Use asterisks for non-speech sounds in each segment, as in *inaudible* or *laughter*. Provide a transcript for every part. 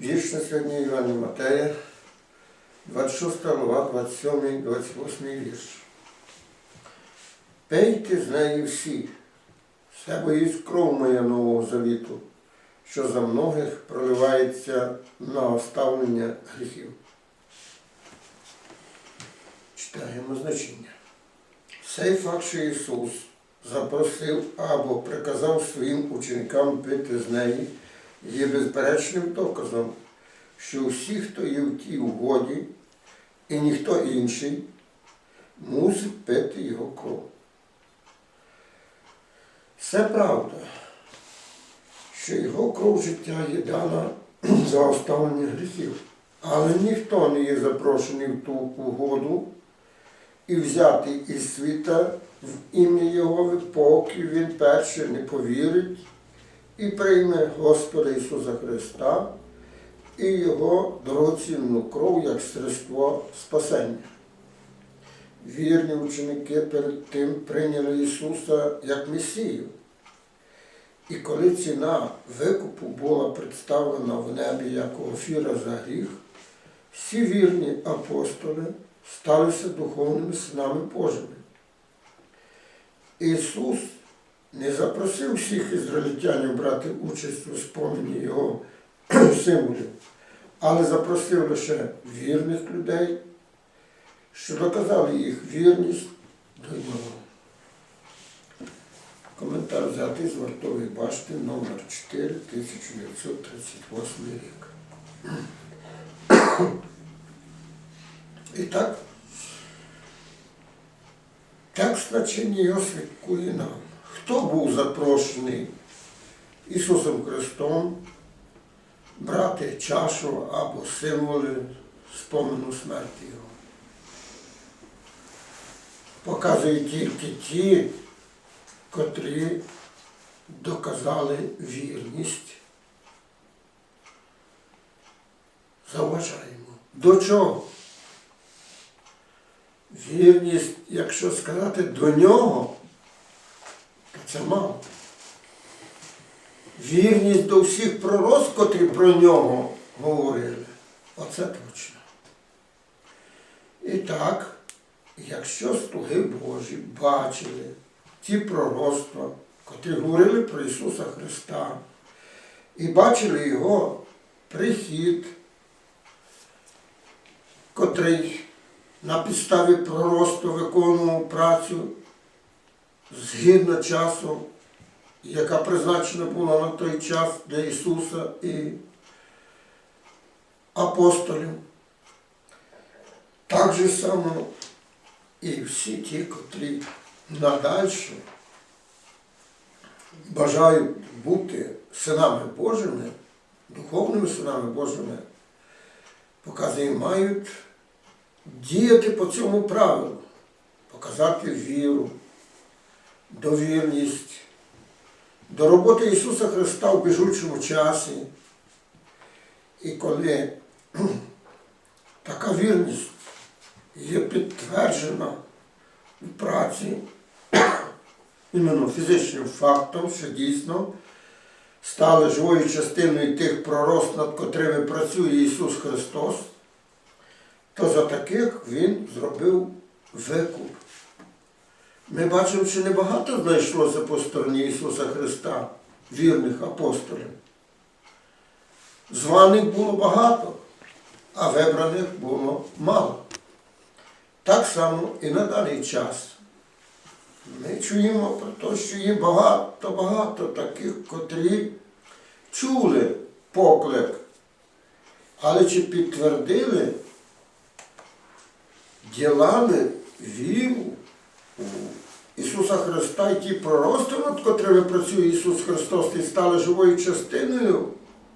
Вірш на сьогодні Івана Матея, 26 глава, 27, 28 вірш. Пейте з неї всі, все боїть кров моя нового завіту, що за многих проливається на оставлення гріхів. Читаємо значення. Цей факт, що Ісус запросив або приказав своїм ученикам пити з неї, є безперечним доказом, що всі, хто є в тій угоді, і ніхто інший, мусить пити його кров. Це правда, що його кров життя є дана *clears throat* за оставлення гріхів. Але ніхто не є запрошений в ту угоду і взятий із світа в ім'я Його, поки він перше не повірить і прийме Господа Ісуса Христа і Його дорогоцінну кров як средство спасення. Вірні ученики перед тим прийняли Ісуса як Месію. І коли ціна викупу була представлена в небі як офіра за гріх, всі вірні апостоли сталися духовними синами Божими. Ісус не запросив всіх ізраїльтянів брати участь у спомені Його *clears throat* символів, але запросив лише вірних людей, що доказали їх вірність до нього. Коментар взятий з вартової башти номер 4 1938 рік. І так, текст значення його нам. Хто був запрошений Ісусом Христом брати чашу або символи спомену смерті Його? Показує тільки ті, котрі доказали вірність. Зауважаємо. До чого? Вірність, якщо сказати до нього, це мало. Вірність до всіх пророцтв, котрі про нього говорили. Оце точно. І так, якщо слуги Божі бачили ті пророцтва, котрі говорили про Ісуса Христа, і бачили Його прихід, котрий на підставі пророцтва виконував працю згідно часу, яка призначена була на той час для Ісуса і апостолів. Так же само і всі ті, котрі надальше бажають бути синами Божими, духовними синами Божими, показує, мають діяти по цьому правилу, показати віру, довірність до роботи Ісуса Христа в біжучому часі. І коли така вірність є підтверджена в праці, іменно фізичним фактом, що дійсно стали живою частиною тих пророст, над котрими працює Ісус Христос, то за таких Він зробив викуп. Ми бачимо, що небагато знайшлося по стороні Ісуса Христа, вірних апостолів. Званих було багато, а вибраних було мало. Так само і на даний час. Ми чуємо про те, що є багато-багато таких, котрі чули поклик, але чи підтвердили ділами віру Ісуса Христа і ті пророцтва, над котрими працює Ісус Христос, і стали живою частиною,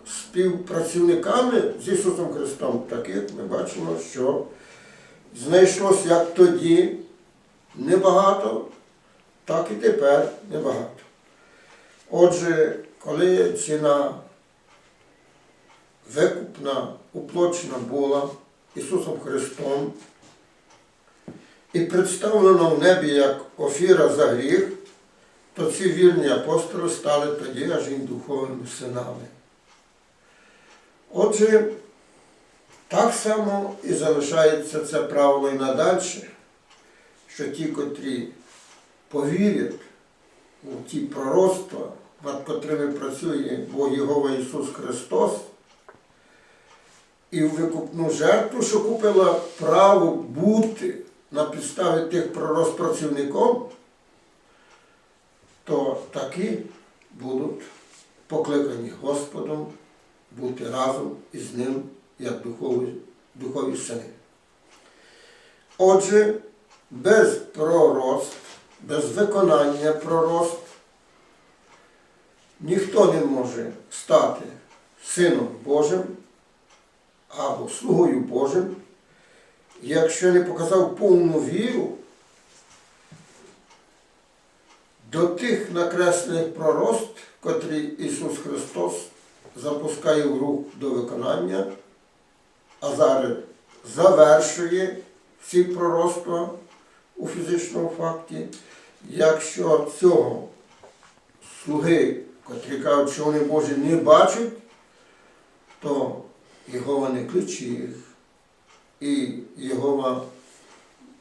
співпрацівниками з Ісусом Христом, таких ми бачимо, що знайшлось як тоді небагато, так і тепер небагато. Отже, коли ціна викупна, уплочена була Ісусом Христом і представлена в небі як офіра за гріх, то ці вірні апостоли стали тоді аж і духовними синами. Отже, так само і залишається це правило і надальше, що ті, котрі повірять у ті пророцтва, над котрими працює Бог Єгова Ісус Христос, і в викупну жертву, що купила право бути на підставі тих пророцтв працівником, то такі будуть покликані Господом бути разом із ним як духові, духові сини. Отже, без пророцтв, без виконання пророцтв ніхто не може стати Сином Божим або слугою Божим, якщо не показав повну віру до тих накреслених пророцтв, котрі Ісус Христос запускає в рух до виконання, а зараз завершує всі пророцтва у фізичному факті. Якщо цього слуги, котрі кажуть, що вони Божі не бачать, то не кличе їх. І Єгова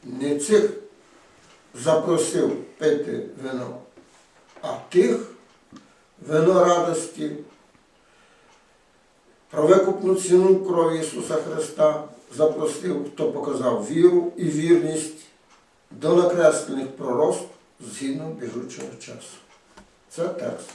не цих запросив пити вино, а тих вино радості, про викупну ціну крові Ісуса Христа запросив, хто показав віру і вірність до накреслених пророцтв згідно біжучого часу. Це текст.